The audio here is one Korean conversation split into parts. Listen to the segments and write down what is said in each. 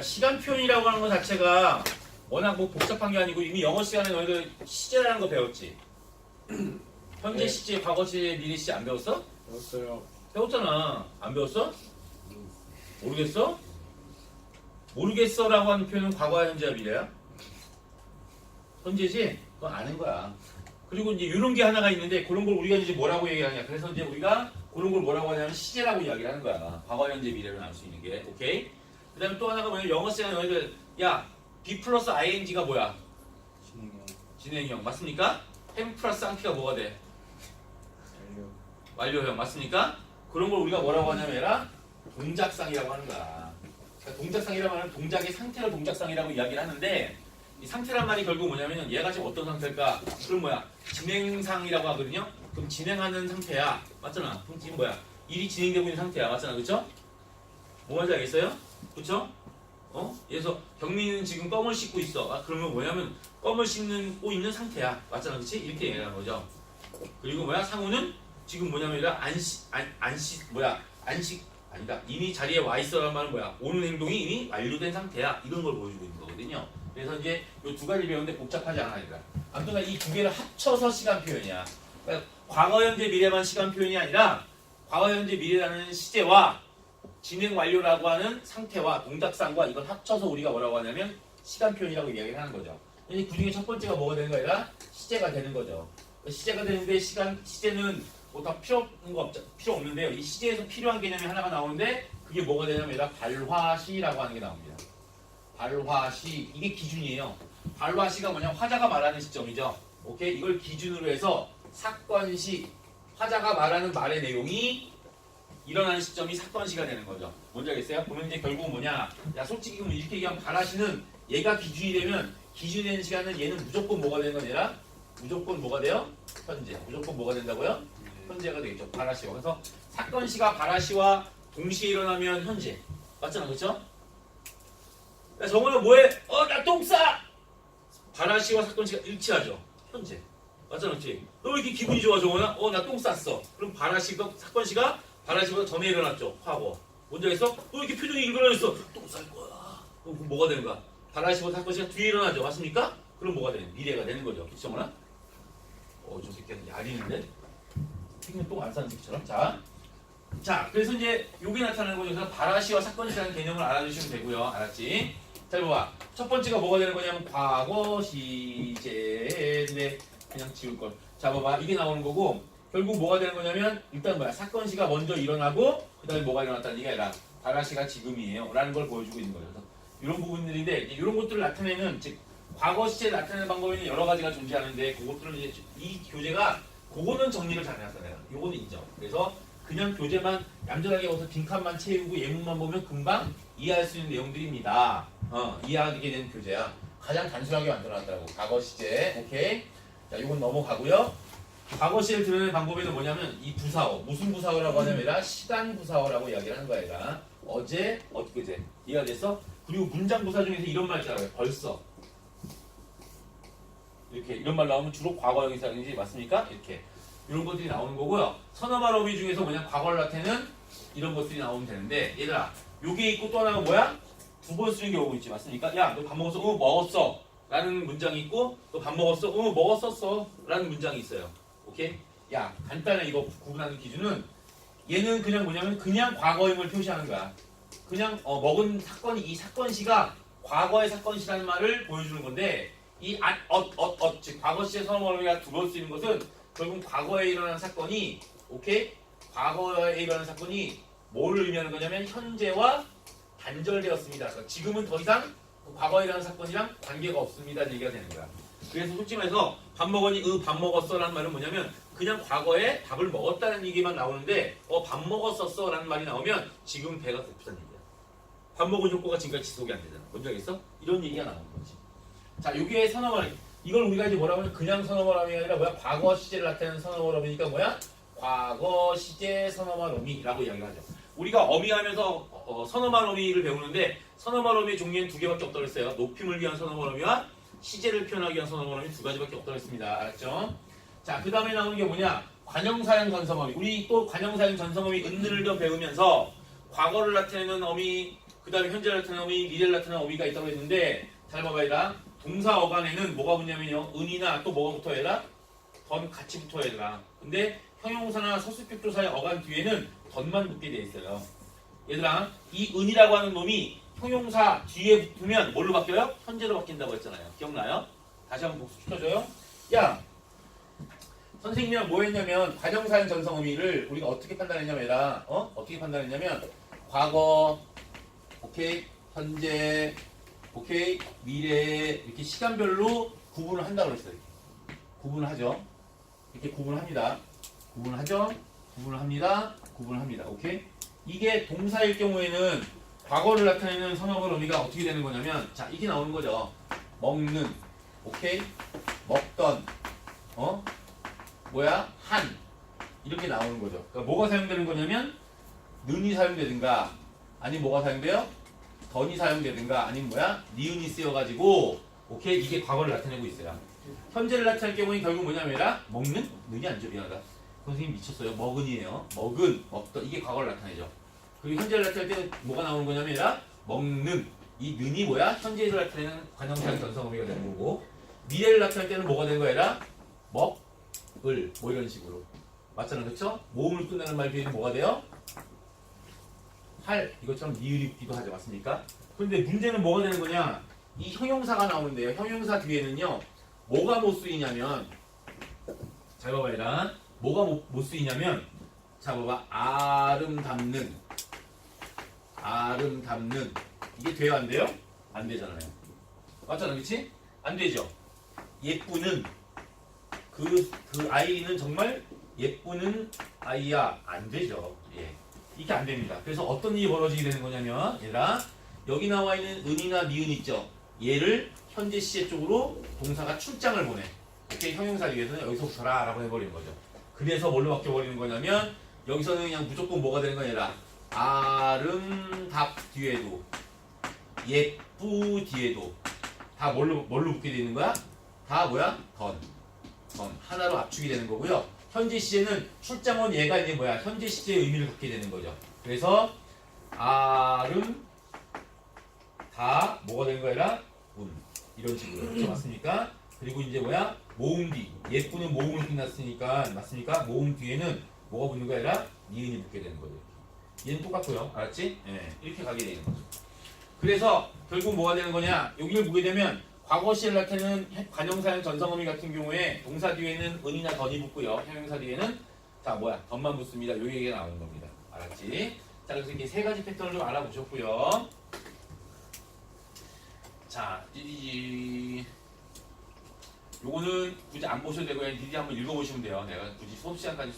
시간 표현이라고 하는 것 자체가 워낙 뭐 복잡한 게 아니고 이미 영어 시간에 너희들 시제라는 거 배웠지? 현재 네. 시제, 과거 시제, 미래 시제 안 배웠어? 배웠어요. 배웠잖아. 안 배웠어? 모르겠어? 모르겠어라고 하는 표현은 과거야, 현재야, 미래야? 현재지? 그건 아는 거야. 그리고 이제 이런 게 하나가 있는데 그런 걸 우리가 이제 뭐라고 얘기하냐. 그래서 이제 우리가 그런 걸 뭐라고 하냐면 시제라고 이야기를 하는 거야. 과거, 현재, 미래를 나눌 수 있는 게. 오케이? 그 다음에 또 하나가 뭐냐면 영어 시간에 너희들 야, B 플러스 ING가 뭐야? 진행형 진행형. 맞습니까? 햄 플러스 앙티가 뭐가 돼? 완료. 완료형 맞습니까? 그런 걸 우리가 뭐라고 하냐면 얘라 동작상이라고 하는 거야. 그러니까 동작상이라고 하는 동작의 상태를 동작상이라고 이야기를 하는데 이 상태란 말이 결국 뭐냐면 얘가 지금 어떤 상태일까? 그럼 뭐야? 진행상이라고 하거든요. 그럼 진행하는 상태야. 맞잖아. 그럼 지금 뭐야? 일이 진행되고 있는 상태야. 맞잖아. 그쵸? 뭐 말인지 알겠어요? 그쵸? 어? 그래서 경민이는 지금 껌을 씻고 있어. 아, 그러면 뭐냐면 껌을 씻고 있는 상태야. 맞잖아. 그치? 이렇게 얘기하는 거죠. 그리고 뭐야? 상우는 지금 뭐냐면 안시 안, 안시 뭐야 안식 아니다 이미 자리에 와 있어란 말은 뭐야 오는 행동이 이미 완료된 상태야 이런 걸 보여주고 있는 거거든요 그래서 이제 이 두 가지 배우는데 복잡하지 않아 얘들아 아무튼 이 두 개를 합쳐서 시간 표현이야 그러니까 과거 현재 미래만 시간 표현이 아니라 과거 현재 미래라는 시제와 진행 완료라고 하는 상태와 동작상과 이걸 합쳐서 우리가 뭐라고 하냐면 시간 표현이라고 이야기를 하는 거죠 그 중에 첫 번째가 뭐가 되는 거야 아니라 시제가 되는 거죠 시제가 되는데 시간 시제는 뭐 다 필요 없는 거 없죠. 필요 없는데요. 이 시제에서 필요한 개념이 하나가 나오는데 그게 뭐가 되냐면 얘가 발화시라고 하는 게 나옵니다. 발화시 이게 기준이에요. 발화시가 뭐냐 화자가 말하는 시점이죠. 오케이 이걸 기준으로 해서 사건시 화자가 말하는 말의 내용이 일어나는 시점이 사건 시가 되는 거죠. 뭔지 알겠어요? 그러면 이제 결국은 뭐냐? 야 솔직히 그럼 이렇게 얘기하면 발화시는 얘가 기준이 되면 기준이 되는 시간은 얘는 무조건 뭐가 되는 건 아니라 무조건 뭐가 돼요? 현재. 무조건 뭐가 된다고요? 현재가 되겠죠. 바라시와. 그래서 사건 시가 바라시와 동시에 일어나면 현재. 맞잖아. 그렇죠? 야, 정원은 뭐해? 어, 나 똥 싸! 바라시와 사건 시가 일치하죠. 현재. 맞잖아. 그렇지? 너 왜 이렇게 기분이 좋아, 정원아? 어, 나 똥 쌌어. 그럼 바라시가 사건 시가 바라시보다 전에 일어났죠. 과거. 뭔지 알겠어? 너왜 이렇게 표정이 일그러졌어? 똥쌀 거야. 그럼 그럼 뭐가 되는 거야? 바라시보다 사건 시가 뒤에 일어나죠. 맞습니까? 그럼 뭐가 되는? 미래가 되는 거죠. 정원아? 어, 저 새끼는 야리는데? 핑계 똥안 싸는 새끼처럼. 자. 자, 그래서 이제 요게 나타나는 거죠. 그래서 바라시와 사건시라는 개념을 알아주시면 되고요. 알았지? 자, 봐봐. 첫 번째가 뭐가 되는 거냐면 과거 시제인데 그냥 지울 걸. 자, 봐봐. 이게 나오는 거고 결국 뭐가 되는 거냐면 일단 뭐야? 사건 시가 먼저 일어나고 그다음에 뭐가 일어났다는 얘기가 아니라 바라 시가 지금이에요. 라는 걸 보여주고 있는 거죠. 그래서 이런 부분들인데 이런 것들을 나타내는 즉 과거 시제 나타내는 방법에는 여러 가지가 존재하는데 그것들은 이제 이 교재가 그거는 정리를 잘 해놨어 내가. 요거는 인정. 그래서 그냥 교재만 얌전하게 와서 빈칸만 채우고 예문만 보면 금방 이해할 수 있는 내용들입니다. 어, 이해하게 되는 교재야. 가장 단순하게 만들어놨다고. 과거 시제. 오케이. 자, 이건 넘어가고요. 과거 시제를 드러내는 방법에는 뭐냐면 이 부사어. 무슨 부사어라고 하냐면 시간 부사어라고 이야기를 하는 거야, 얘가. 어제, 어떻게제. 이해가 됐어? 그리고 문장 부사 중에서 이런 말 있잖아요. 벌써. 이렇게 이런 말 나오면 주로 과거형 이상인지 맞습니까? 이렇게 이런 것들이 나오는 거고요. 선어말 어휘 중에서 뭐냐 과거를 나타내는 이런 것들이 나오면 되는데 얘들아 요게 있고 또 하나가 뭐야? 두 번 쓰는 경우가 있지 맞습니까? 야 너 밥 먹었어? 어 먹었어 라는 문장이 있고 너 밥 먹었어? 어 먹었었어 라는 문장이 있어요. 오케이? 야 간단해 이거 구분하는 기준은 얘는 그냥 뭐냐면 그냥 과거임을 표시하는 거야. 그냥 어, 먹은 사건이 이 사건 시가 과거의 사건 시라는 말을 보여주는 건데 이 아, 엇, 엇, 엇, 즉 과거 시의 선어머리가 두번 쓰이는 것은 결국 과거에 일어난 사건이 오케이? 과거에 일어난 사건이 뭐를 의미하는 거냐면 현재와 단절되었습니다. 그러니까 지금은 더 이상 그 과거에 일어난 사건이랑 관계가 없습니다. 얘기가 되는 거야. 그래서 솔직히 말해서 밥 먹었니? 으, 밥 먹었어. 라는 말은 뭐냐면 그냥 과거에 밥을 먹었다는 얘기만 나오는데 어, 밥 먹었었어. 라는 말이 나오면 지금 배가 고프다는 얘기야. 밥 먹은 효과가 지금까지 지속이 안 되잖아. 뭔지 알겠어? 이런 얘기가 나오는 거지. 자, 요게 선어말. 이걸 우리가 이제 뭐라고 하면 그냥 선어말함이 아니라 뭐야? 과거 시제를 나타내는 선어말함이니까 뭐야? 과거 시제 선어말 어미라고 이야기를 하죠. 우리가 어미하면서 어, 선어말 어미를 배우는데 선어말 어미의 종류는 두 개밖에 없다고 했어요. 높임을 위한 선어말 어미와 시제를 표현하기 위한 어미 두 가지밖에 없다고 했습니다. 알았죠? 자, 그 다음에 나오는 게 뭐냐? 관형사형 전성어미. 우리 또 관형사형 전성어미 은느를 좀 배우면서 과거를 나타내는 어미, 그그 다음에 현재 나타나는 어미, 미래를 나타나는 어미가 있다고 했는데 잘 봐봐 얘들아 동사 어간에는 뭐가 붙냐면요 은이나 또 뭐가 붙어야 되라? 던 같이 붙어야 되라 근데 형용사나 서술격 조사의 어간 뒤에는 던만 붙게 돼 있어요 얘들아 이 은이라고 하는 놈이 형용사 뒤에 붙으면 뭘로 바뀌어요? 현재로 바뀐다고 했잖아요. 기억나요? 다시 한번 복수 시켜줘요. 야 선생님이랑 뭐 했냐면 관형사형 전성 의미를 우리가 어떻게 판단했냐면 어? 어떻게 판단했냐면 과거 오케이 현재 오케이 미래 이렇게 시간별로 구분을 한다고 그랬어요. 구분을 하죠. 이렇게 구분을 합니다. 구분을 하죠. 구분을 합니다. 구분을 합니다. 오케이? 이게 동사일 경우에는 과거를 나타내는 선어볼 의미가 어떻게 되는 거냐면 자 이게 나오는 거죠. 먹는. 오케이? 먹던. 어? 뭐야? 한. 이렇게 나오는 거죠. 그러니까 뭐가 사용되는 거냐면 는이 사용되든가 아니 뭐가 사용돼요? 던이 사용되든가 아니면 뭐야? 니은이 쓰여가지고 오케이? 이게 과거를 나타내고 있어요. 현재를 나타낼 경우에 결국 뭐냐면 먹는? 는이 아니죠 미안하다. 선생님 미쳤어요. 먹은이에요. 먹은 먹던. 이게 과거를 나타내죠 그리고 현재를 나타낼 때는 뭐가 나오는 거냐면 먹는. 이 는이 뭐야? 현재를 나타내는 관형상 전성의미가 되는 거고. 미래를 나타낼 때는 뭐가 되는 거야 얘라 먹을. 뭐 이런 식으로. 맞잖아 그쵸? 모음을 끝내는 말 뒤에는 뭐가 돼요? 할 이것처럼 니을이 붙기도 하죠. 맞습니까? 그런데 문제는 뭐가 되는 거냐? 이 형용사가 나오는데요. 형용사 뒤에는요. 뭐가 못 쓰이냐면 잘 봐봐 얘라 뭐가 못, 못 쓰이냐면 자 봐봐. 아름답는 아름답는. 이게 돼요 안 돼요? 안 되잖아요. 맞잖아 그치? 안 되죠? 예쁘는. 그, 그 아이는 정말 예쁘는 아이야. 안 되죠. 예. 이게 안 됩니다. 그래서 어떤 일이 벌어지게 되는 거냐면 얘들아 여기 나와 있는 은이나 니은 있죠? 얘를 현재 시제 쪽으로 동사가 출장을 보내. 이렇게 형용사 위에서는 여기서부터라 라고 해버리는 거죠. 그래서 뭘로 바뀌어 버리는 거냐면 여기서는 그냥 무조건 뭐가 되는 거냐 아름답 뒤에도 예쁘 뒤에도 다 뭘로 뭘로 붙게 되는 거야? 다 뭐야? 던. 던. 하나로 압축이 되는 거고요. 현재 시제는 출장 온 얘가 이제 뭐야? 현재 시제의 의미를 갖게 되는 거죠. 그래서 아름 다 뭐가 되는 거야? 운. 이런 식으로. 그렇죠? 맞습니까? 그리고 이제 뭐야? 모음 뒤. 예쁘는 모음으로 끝났으니까 맞습니까? 모음 뒤에는 뭐가 붙는 거야? 니은이 붙게 되는 거죠. 얘는 똑같고요. 알았지? 예. 이렇게 가게 되는 거죠. 그래서 결국 뭐가 되는 거냐? 여기를 보게 되면 과거 시를 나타내는 관형사형 전성어미 같은 경우에 동사 뒤에는 은이나 던이 붙고요. 형용사 뒤에는 자 뭐야 던만 붙습니다. 요 얘기가 나오는 겁니다. 알았지? 자 그래서 이렇게 세 가지 패턴을 좀 알아보셨고요. 자 띠디지 요거는 굳이 안 보셔도 되고 그냥 디디 한번 읽어보시면 돼요. 내가 굳이 수업 시간까지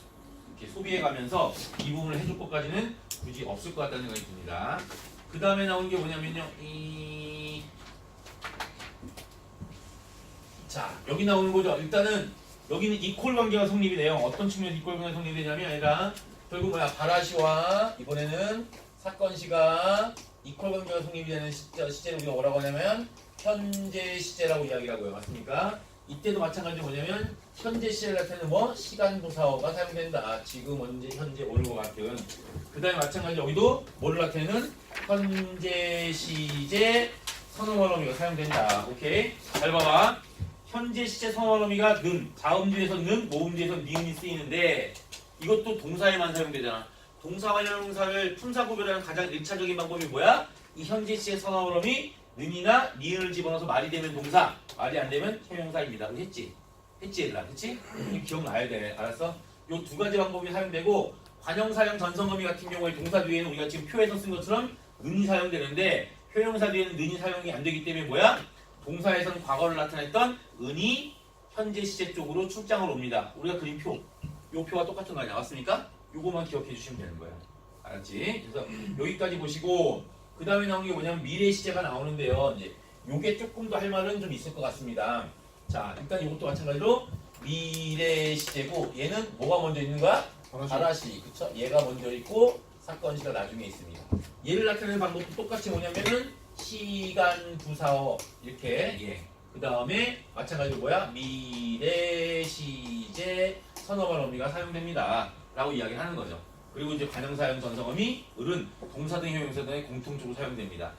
소비해가면서 이 부분을 해줄 것까지는 굳이 없을 것 같다는 생각이 듭니다. 그 다음에 나온 게 뭐냐면요. 이... 자, 여기 나오는 거죠. 일단은 여기는 이퀄 관계가 성립이 돼요. 어떤 측면에서 이퀄 관계가 성립이 되냐면 아니라 결국 뭐야 바라시와 이번에는 사건 시가 이퀄 관계가 성립이 되는 시제, 시제를 우리가 뭐라고 하냐면 현재 시제라고 이야기를 하고요. 맞습니까? 이때도 마찬가지로 뭐냐면 현재 시제를 나타내는 뭐 시간 부사어가 사용된다. 지금 언제 현재 오늘과 같은 그 다음에 마찬가지로 여기도 나타내는 현재 시제 선어말 어미가 사용된다. 오케이? 잘 봐봐. 현재 시제 선어말 어미가 는, 자음주에서 는, 모음주에서 니은이 쓰이는데 이것도 동사에만 사용되잖아. 동사와 형용사를 품사 구별하는 가장 1차적인 방법이 뭐야? 이 현재 시제 선어말 어미 는이나 니은을 집어넣어서 말이 되면 동사, 말이 안 되면 형용사입니다. 그거 했지? 했지, 얘들아. 그치? 기억나야 돼. 알았어? 요 두 가지 방법이 사용되고 관형사형 전성어미 같은 경우에 동사 뒤에는 우리가 지금 표에서 쓴 것처럼 는이 사용되는데 효용사 뒤에는 는이 사용이 안 되기 때문에 뭐야? 동사에서는 과거를 나타냈던 은이 현재 시제 쪽으로 출장을 옵니다. 우리가 그린 표, 요 표와 똑같은 거 나왔습니까? 요거만 기억해 주시면 되는 거예요. 알았지? 그래서 여기까지 보시고 그 다음에 나온 게 뭐냐면 미래 시제가 나오는데요. 이제 요게 조금 더 할 말은 좀 있을 것 같습니다. 자, 일단 이것도 마찬가지로 미래 시제고 얘는 뭐가 먼저 있는 거야? 바라시 그쵸? 얘가 먼저 있고 사건 시가 나중에 있습니다. 얘를 나타내는 방법도 똑같이 뭐냐면은 시간 부사어 이렇게 예. 그 다음에 마찬가지로 뭐야? 미래 시제 선어말 어미가 사용됩니다. 라고 이야기를 하는 거죠. 그리고 이제 관형사형 전성어미 을은 동사 등 형용사 등에 공통적으로 사용됩니다.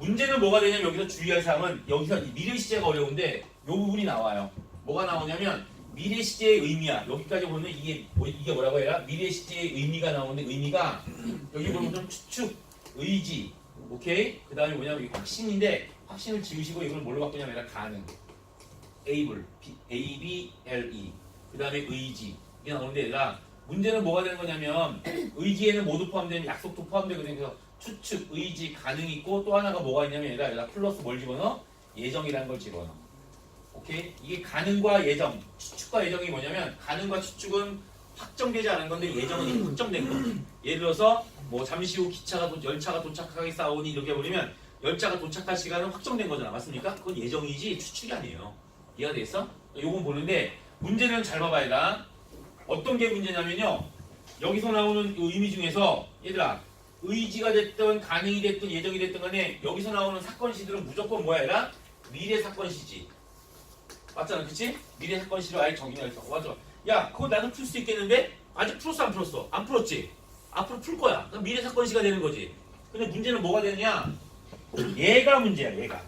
문제는 뭐가 되냐면 여기서 주의할 사항은 여기서 이 미래 시제가 어려운데 요 부분이 나와요. 뭐가 나오냐면 미래 시제의 의미야. 여기까지 보면 이게 뭐, 이게 뭐라고 해야? 미래 시제의 의미가 나오는데 의미가 여기 보면 좀 추측, 의지, 오케이. 그 다음에 뭐냐면 확신인데 확신을 지우시고 이걸 뭘로 바꾸냐면 가능, able, A B L E. 그 다음에 의지 이게 나오는데 얘가 문제는 뭐가 되는 거냐면 의지에는 모두 포함되는 약속도 포함되거든요. 그래서 추측, 의지, 가능 있고 또 하나가 뭐가 있냐면 얘가 얘가 플러스 뭘 집어넣어? 예정이라는 걸 집어넣어. 오케이? 이게 가능과 예정, 추측과 예정이 뭐냐면 가능과 추측은 확정되지 않은 건데 예정은 확정된 거. 예를 들어서 뭐 잠시 후 기차가 도, 열차가 도착하기 싸우니 이렇게 버리면 열차가 도착할 시간은 확정된 거잖아, 맞습니까? 그건 예정이지 추측이 아니에요. 이해가 됐어? 요건 보는데 문제는 잘 봐봐야 다 어떤 게 문제냐면요. 여기서 나오는 이 의미 중에서 얘들아 의지가 됐든 가능이 됐든 예정이 됐든 간에 여기서 나오는 사건 시들은 무조건 뭐야 얘라 미래 사건 시지. 맞잖아 그치? 미래 사건 시로 아예 정의해서 맞아. 야 그거 나도 풀 수 있겠는데? 아직 풀었어 안 풀었어? 안 풀었지? 앞으로 풀 거야. 그럼 미래 사건 시가 되는 거지. 근데 문제는 뭐가 되느냐? 얘가 문제야 얘가.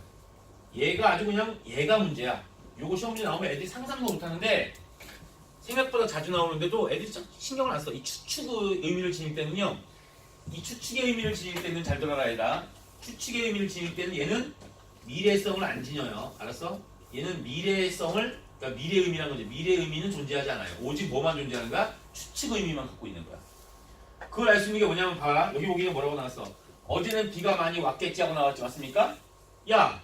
얘가 아주 그냥 얘가 문제야. 요거 시험 문제 나오면 애들이 상상도 못하는데 생각보다 자주 나오는데도 애들이 참 신경을 안 써. 이 추측의 의미를 지닐 때는요. 이 추측의 의미를 지닐 때는 잘 들어라 얘다. 추측의 의미를 지닐 때는 얘는 미래성을 안 지녀요. 알았어? 얘는 미래성을 그러니까 미래 의미라는 거지. 미래 의미는 존재하지 않아요. 오직 뭐만 존재하는가? 추측 의미만 갖고 있는 거야. 그걸 알 수 있는 게 뭐냐면 봐라. 여기 보기는 뭐라고 나왔어? 어제는 비가 많이 왔겠지 하고 나왔지 맞습니까? 야,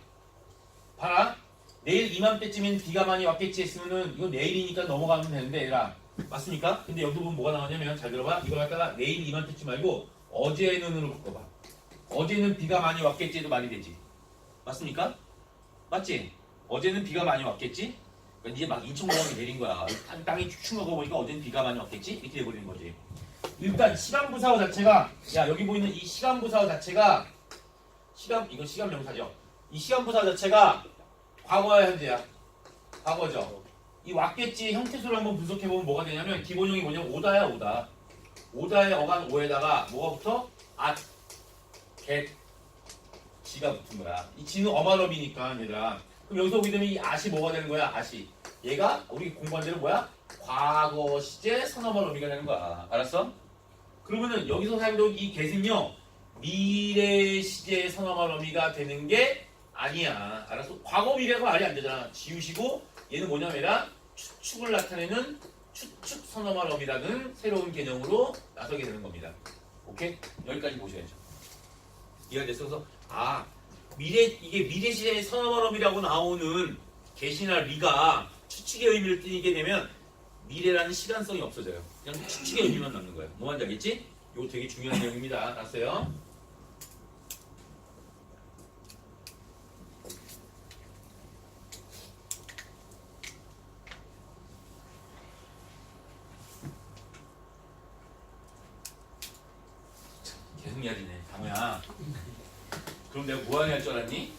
봐라. 내일 이맘때쯤엔 비가 많이 왔겠지 했으면은 이거 내일이니까 넘어가면 되는데 얘라 맞습니까? 근데 여기 보면 뭐가 나오냐면 잘 들어봐 이걸 갖다가 내일 이맘때쯤 말고 어제는으로 바꿔봐 어제는 비가 많이 왔겠지 해도 말이 되지 맞습니까? 맞지? 어제는 비가 많이 왔겠지? 그러니까 이제 막 인천공항이 내린 거야 땅, 땅이 축축 하고 보니까 어제는 비가 많이 왔겠지? 이렇게 돼버리는 거지 일단 시간 부사어 자체가 야 여기 보이는 이 시간 부사어 자체가 시간 이건 시간 명사죠 이 시간 부사어 자체가 과거야 현재야? 과거죠. 이 왔겠지 형태소를 한번 분석해 보면 뭐가 되냐면 기본형이 뭐냐면 오다야 오다. 오다의 어간 오에다가 뭐가 붙어? 앗, 겟, 지가 붙은 거야. 이 지는 어마럽이니까 얘들아. 그럼 여기서 보게 되면 이 앗이 뭐가 되는 거야? 앗이. 얘가 우리 공부한 대로 뭐야? 과거 시제 선어마럽이가 되는 거야. 알았어? 그러면은 여기서 사용된 이 get은요 미래 시제 선어마럽이가 되는 게 아니야. 알았어? 과거 미래가 말이 안 되잖아. 지우시고 얘는 뭐냐면 추측을 나타내는 추측 선어말음이라는 새로운 개념으로 나서게 되는 겁니다. 오케이? 여기까지 보셔야죠. 이해가 됐어서 아 미래 이게 미래 시대의 선어말음이라고 나오는 개시나 리가 추측의 의미를 띠게 되면 미래라는 시간성이 없어져요. 그냥 추측의 의미만 남는 거예요. 뭐 뭔지 알겠지? 이거 되게 중요한 내용입니다. 알았어요? 계속 야리네 강호야 그럼 내가 뭐하냐 할 줄 알았니?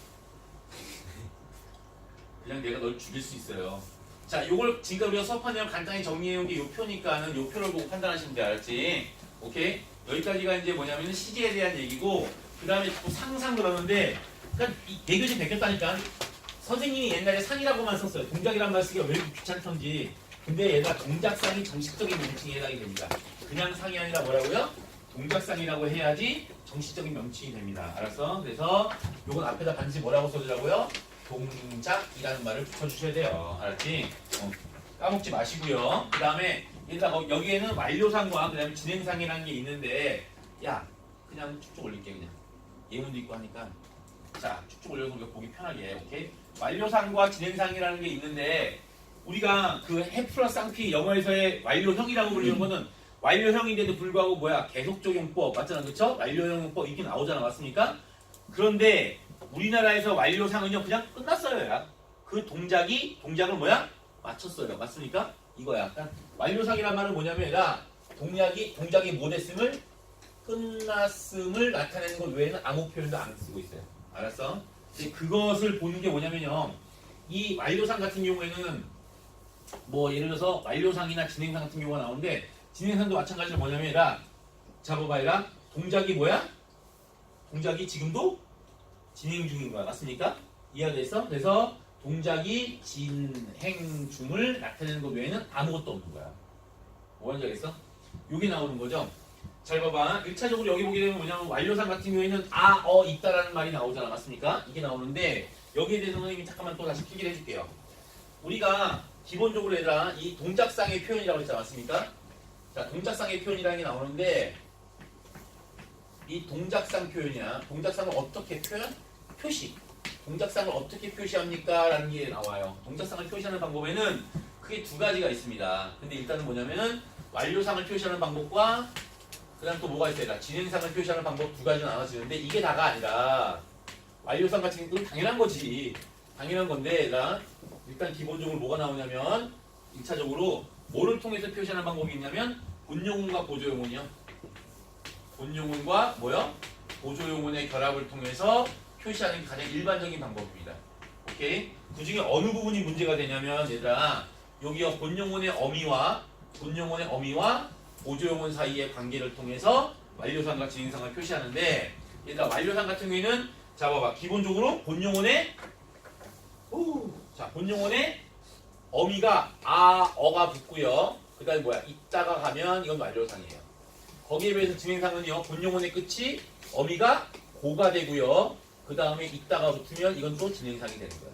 그냥 내가 널 죽일 수 있어요 자 요걸 지금 우리가 수업한 내용 간단히 정리해온 게 요 표니까는 요 표를 보고 판단하시면 돼 알았지? 오케이? 여기까지가 이제 뭐냐면 시제에 대한 얘기고 그 다음에 자꾸 상상 그러는데 그러니까 이 대교시 베꼈다니까 선생님이 옛날에 상이라고만 썼어요 동작이란 말 쓰기가 왜 이렇게 귀찮던지 근데 얘가 동작상이 정식적인 명칭에 해당이 됩니다 그냥 상이 아니라 뭐라고요? 동작상이라고 해야지 정식적인 명칭이 됩니다. 알았어? 그래서 요건 앞에다 반드시 뭐라고 써주라고요? 동작이라는 말을 붙여주셔야 돼요. 알았지? 어, 까먹지 마시고요. 그 다음에 일단 어, 여기에는 완료상과 그 다음에 진행상이라는 게 있는데 야 그냥 쭉쭉 올릴게 그냥 예문도 있고 하니까 자 쭉쭉 올려서 우리가 보기 편하게 오케이? 완료상과 진행상이라는 게 있는데 우리가 그 해플러 쌍피 영어에서의 완료형이라고 부르는 거는 완료형인데도 불구하고 뭐야 계속 적용법 맞잖아 그쵸? 완료형법 이렇게 나오잖아 맞습니까? 그런데 우리나라에서 완료상은요 그냥 끝났어요 야. 그 동작이 동작을 뭐야? 맞췄어요 맞습니까? 이거야 약간 완료상이란 말은 뭐냐면 야 동작이 동작이 뭐 됐음을 끝났음을 나타내는 것 외에는 아무 표현도 안 쓰고 있어요 알았어? 이제 그것을 보는 게 뭐냐면요 이 완료상 같은 경우에는 뭐 예를 들어서 완료상이나 진행상 같은 경우가 나오는데 진행상도 마찬가지로 뭐냐면 얘가 잡아봐라. 동작이 뭐야? 동작이 지금도 진행 중인 거야. 맞습니까? 이해가 됐어? 그래서 동작이 진행 중을 나타내는 것 외에는 아무것도 없는 거야. 뭐하는지 알겠어? 여기 나오는 거죠. 잘 봐봐. 1차적으로 여기 보게 되면 뭐냐면 완료상 같은 경우에는 아, 어, 있다라는 말이 나오잖아. 맞습니까? 이게 나오는데 여기에 대해서 선생님이 잠깐만 또 다시 필기를 해줄게요. 우리가 기본적으로 얘들아 이 동작상의 표현이라고 했지 않았습니까? 자, 동작상의 표현이라는 게 나오는데 이 동작상 표현이야. 동작상을 어떻게 표현? 표시. 동작상을 어떻게 표시합니까? 라는 게 나와요. 동작상을 표시하는 방법에는 크게 두 가지가 있습니다. 근데 일단은 뭐냐면은 완료상을 표시하는 방법과 그 다음 또 뭐가 있어요? 진행상을 표시하는 방법 두 가지가 나눠지는데 이게 다가 아니라 완료상 같은 경우는 당연한 거지. 당연한 건데 일단 기본적으로 뭐가 나오냐면 1차적으로 뭐를 통해서 표시하는 방법이 있냐면 본용문과 보조용문이요. 본용문과 뭐요? 보조용문의 결합을 통해서 표시하는 게 가장 일반적인 방법입니다. 오케이? 그 중에 어느 부분이 문제가 되냐면 얘들아 여기요 본용문의 어미와 본용문의 어미와 보조용문 사이의 관계를 통해서 완료상과 진행상을 표시하는데 얘들아 완료상 같은 경우에는 자 봐봐 기본적으로 본용문의 후, 자 본용문의 어미가 아 어가 붙고요 그 다음에 뭐야? 이따가 가면 이건 완료상이에요. 거기에 비해서 진행상은요 본용문의 끝이 어미가 고가 되고요. 그 다음에 이따가 붙으면 이건 또 진행상이 되는 거예요.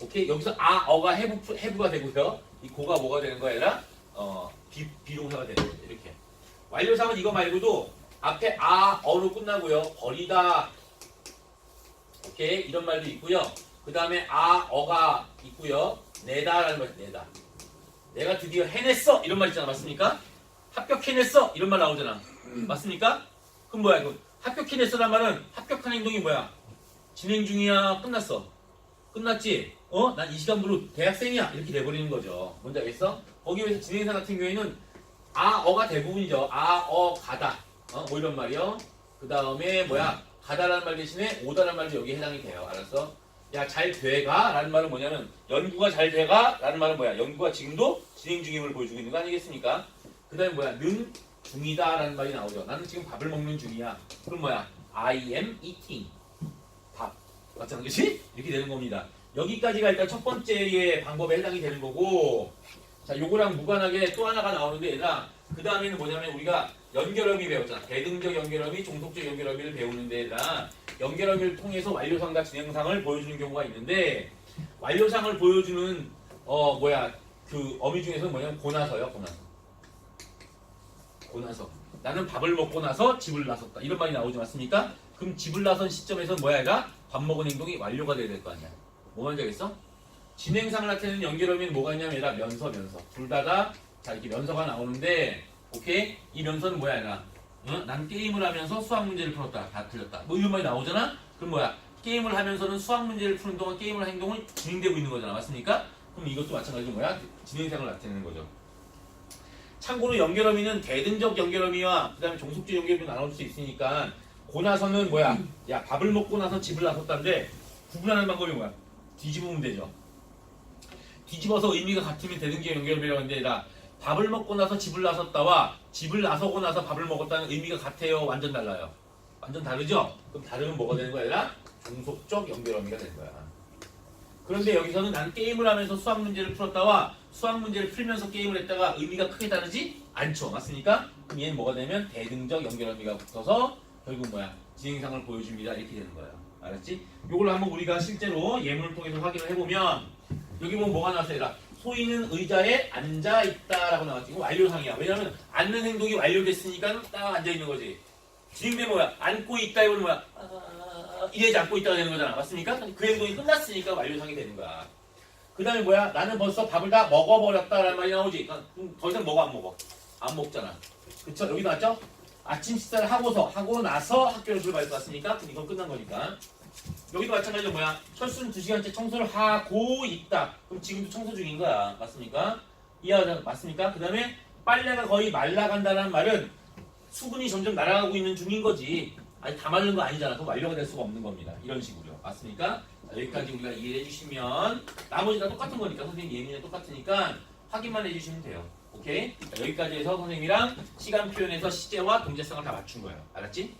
오케이? 여기서 아 어가 해부 해부가 되고요. 이 고가 뭐가 되는 거야? 얘라 어 비, 비동사가 되는 거죠 이렇게. 완료상은 이거 말고도 앞에 아 어로 끝나고요. 버리다. 오케이? 이런 말도 있고요. 그 다음에 아 어가 있고요. 내다라는 말 내다 내가 드디어 해냈어! 이런 말 있잖아 맞습니까? 합격해냈어! 이런 말 나오잖아. 맞습니까? 그럼 뭐야 이거 합격해냈어란 말은 합격한 행동이 뭐야? 진행 중이야 끝났어. 끝났지? 어? 난 이 시간부로 대학생이야! 이렇게 돼버리는 거죠. 뭔지 알겠어? 거기에 비해서 진행사 같은 경우에는 아 어가 대부분이죠. 아 어 가다. 어 뭐 이런 말이요. 그 다음에 뭐야? 가다라는 말 대신에 오다라는 말도 여기에 해당이 돼요. 알았어 야 잘 돼가? 라는 말은 뭐냐면 연구가 잘 돼가? 라는 말은 뭐야? 연구가 지금도 진행 중임을 보여주고 있는 거 아니겠습니까? 그 다음에 뭐야? 는 중이다 라는 말이 나오죠. 나는 지금 밥을 먹는 중이야. 그럼 뭐야? I am eating. 밥. 맞잖아 그치? 이렇게 되는 겁니다. 여기까지가 일단 첫 번째의 방법에 해당이 되는 거고 자 요거랑 무관하게 또 하나가 나오는데 얘들아 그 다음에는 뭐냐면 우리가 연결어미 배웠잖아. 대등적 연결어미 종속적 연결어미를 배우는데 얘들아 연결어미를 통해서 완료상과 진행상을 보여주는 경우가 있는데 완료상을 보여주는 어 뭐야 그 어미 중에서 뭐냐면 고나서요 고나서. 고나서. 나는 밥을 먹고 나서 집을 나섰다. 이런 말이 나오지 않습니까? 그럼 집을 나선 시점에서 뭐야 얘가? 밥 먹은 행동이 완료가 돼야 될 거 아니야. 뭐 말인지 알겠어? 진행상을 나타내는 연결어미는 뭐가 있냐면 얘가 면서 면서. 둘 다가 자 이렇게 면서가 나오는데 오케이? 이 면서는 뭐야 얘가 응? 난 게임을 하면서 수학 문제를 풀었다. 다 틀렸다. 뭐 이런 말이 나오잖아? 그럼 뭐야? 게임을 하면서는 수학 문제를 푸는 동안 게임을 행동을 진행되고 있는 거잖아. 맞습니까? 그럼 이것도 마찬가지로 뭐야? 진행상을 나타내는 거죠. 참고로 연결어미는 대등적 연결어미와 그 다음에 종속적 연결어미 나눠줄 수 있으니까 고나서는 뭐야? 야 밥을 먹고 나서 집을 나섰다는데 구분하는 방법이 뭐야? 뒤집으면 되죠. 뒤집어서 의미가 같으면 대등적 연결어미라고 하는데 나 밥을 먹고 나서 집을 나섰다와 집을 나서고 나서 밥을 먹었다는 의미가 같아요 완전 달라요 완전 다르죠 그럼 다르면 뭐가 되는 거야 얘들아 종속적 연결 어미가 되는 거야 그런데 여기서는 난 게임을 하면서 수학 문제를 풀었다와 수학 문제를 풀면서 게임을 했다가 의미가 크게 다르지 않죠. 맞습니까? 그럼 얘는 뭐가 되면 대등적 연결 어미가 붙어서 결국 뭐야? 진행상을 보여줍니다. 이렇게 되는 거예요. 알았지? 요걸 한번 우리가 실제로 예문을 통해서 확인을 해보면 여기 보면 뭐가 나왔어요? 얘들아? 소희는 의자에 앉아 있다라고 나왔지. 이거 완료상이야. 왜냐면 앉는 행동이 완료됐으니까 딱 앉아 있는 거지. 진행되면 뭐야? 앉고 있다 이거는 뭐야? 아, 이래지 앉고 있다가 되는 거잖아. 맞습니까? 그 행동이 끝났으니까 완료상이 되는 거야. 그 다음에 뭐야? 나는 벌써 밥을 다 먹어버렸다라는 말이 나오지. 그러니까 더 이상 먹어 안 먹어? 안 먹잖아. 그쵸? 여기 나왔죠? 아침 식사를 하고서 하고 나서 학교를 그럼 이건 끝난 거니까. 여기도 마찬가지로 뭐야? 철수는 2시간째 청소를 하고 있다. 그럼 지금도 청소 중인 거야. 맞습니까? 이해하자 맞습니까? 그 다음에 빨래가 거의 말라간다는 말은 수분이 점점 날아가고 있는 중인 거지. 아니 다 마른 거 아니잖아. 그럼 완료가 될 수가 없는 겁니다. 이런 식으로. 맞습니까? 자, 여기까지 우리가 이해해 주시면 나머지 다 똑같은 거니까 선생님 예민이 똑같으니까 확인만 해주시면 돼요. 오케이? 자, 여기까지 해서 선생님이랑 시간 표현에서 시제와 동작상을 다 맞춘 거예요. 알았지?